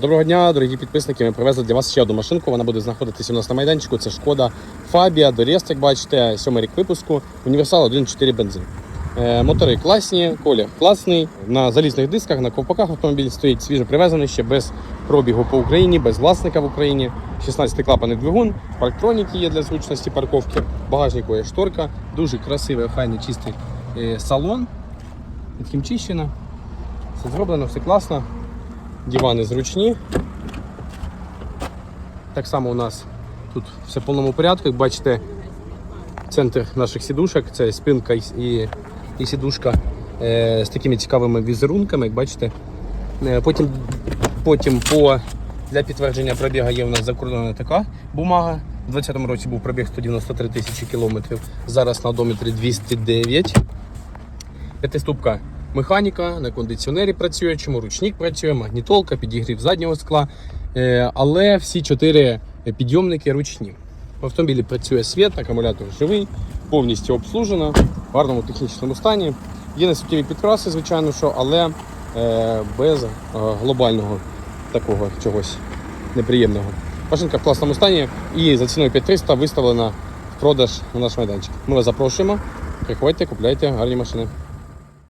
Доброго дня, дорогі підписники. Ми привезли для вас ще одну машинку. Вона буде знаходитися у нас на майданчику. Це шкода Фабія Дорест, як бачите, сьомий рік випуску. Універсал 1.4 бензин. Е, Мотори класні, колір класний. На залізних дисках, на ковпаках автомобіль стоїть свіжо привезений ще без пробігу по Україні, без власника в Україні. 16 клапаний двигун, парктроніки є для зручності парковки, багажнику є шторка, дуже красивий, охайний, чистий е, салон. Відхімчищено. Все зроблено, все класно. Дивани зручні. Так само у нас тут все в повному порядку. Як бачите, центр наших сідушок це спинка і, і, сідушка е, з такими цікавими візерунками, як бачите. Е, потім, потім по, для підтвердження пробігу є у нас закордонна така бумага. У 2020 році був пробіг 193 тисячі кілометрів. Зараз на одометрі 209. П'ятиступка механіка, на кондиціонері працює, чому ручник працює, магнітолка, підігрів заднього скла. Е, Але всі чотири підйомники ручні. В автомобілі працює світ, акумулятор живий, повністю обслужено, в гарному технічному стані. Є несуттєві підкраси, звичайно, що, але е, без е, глобального такого чогось неприємного. Машинка в класному стані і за ціною 5300 виставлена в продаж на наш майданчик. Ми вас запрошуємо. Приходьте, купляйте гарні машини.